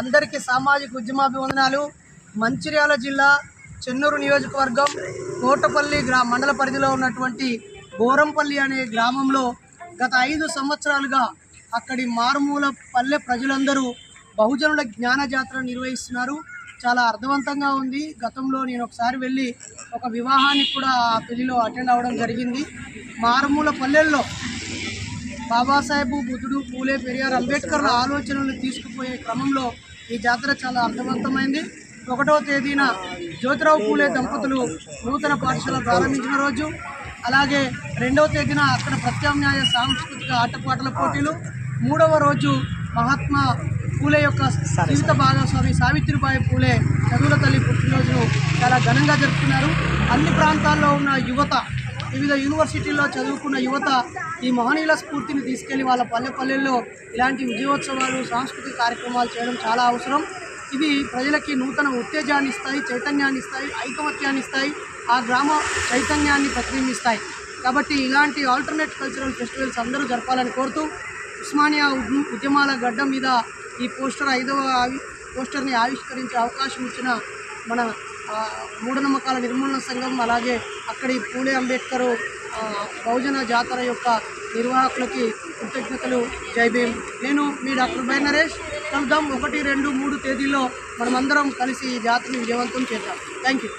అందరికీ సామాజిక ఉద్యమాభివందనాలు. మంచిర్యాల జిల్లా చెన్నూరు నియోజకవర్గం కోటపల్లి గ్రా మండల పరిధిలో ఉన్నటువంటి బోరంపల్లి అనే గ్రామంలో గత ఐదు సంవత్సరాలుగా అక్కడి మారుమూల పల్లె ప్రజలందరూ బహుజనుల జ్ఞాన జాతర నిర్వహిస్తున్నారు. చాలా అర్థవంతంగా ఉంది. గతంలో నేను ఒకసారి వెళ్ళి ఒక వివాహానికి కూడా ఆ పెళ్ళిలో అటెండ్ అవ్వడం జరిగింది. మారుమూల పల్లెల్లో బాబాసాహెబ్ బుద్ధుడు పూలే పెరియార్ అంబేద్కర్ల ఆలోచనలు తీసుకుపోయే క్రమంలో ఈ జాతర చాలా అర్థవంతమైంది. ఒకటో తేదీన జ్యోతిరావు పూలే దంపతులు నూతన పాఠశాల ప్రారంభించిన రోజు అలాగే రెండవ తేదీన అక్కడ ప్రత్యామ్నాయ సాంస్కృతిక ఆటపాటల పోటీలు మూడవ రోజు మహాత్మా పూలే యొక్క జీవిత భాగస్వామి సావిత్రిబాయి పూలే చదువుల తల్లి పుట్టినరోజు చాలా ఘనంగా జరుపుకున్నారు. అన్ని ప్రాంతాల్లో ఉన్న యువత వివిధ యూనివర్సిటీల్లో చదువుకున్న యువత ఈ మహనీయుల స్ఫూర్తిని తీసుకెళ్ళి వాళ్ళ పల్లె పల్లెల్లో ఇలాంటి విజయోత్సవాలు సాంస్కృతిక కార్యక్రమాలు చేయడం చాలా అవసరం. ఇవి ప్రజలకి నూతన ఉత్తేజాన్ని ఇస్తాయి చైతన్యాన్ని ఇస్తాయి ఐకమత్యాన్ని ఇస్తాయి ఆ గ్రామ చైతన్యాన్ని ప్రతిబింబిస్తాయి. కాబట్టి ఇలాంటి ఆల్టర్నేట్ కల్చరల్ ఫెస్టివల్స్ అందరూ జరపాలని కోరుతూ ఉస్మానియా ఉద్యమాల గడ్డ మీద ఈ పోస్టర్ ఐదవ పోస్టర్ని ఆవిష్కరించే అవకాశం ఇచ్చిన మన మూఢనమ్మకాల నిర్మూలన సంఘం అలాగే అక్కడి పూలే అంబేద్కర్ బహుజన జాతర యొక్క నిర్వాహకులకి కృతజ్ఞతలు. జైభీం నేను మీ డాక్టర్ బై నరేష్. కలుద్దాం ఒకటి రెండు మూడు తేదీల్లో మనమందరం కలిసి ఈ జాతరని విజయవంతం చేద్దాం. Thank you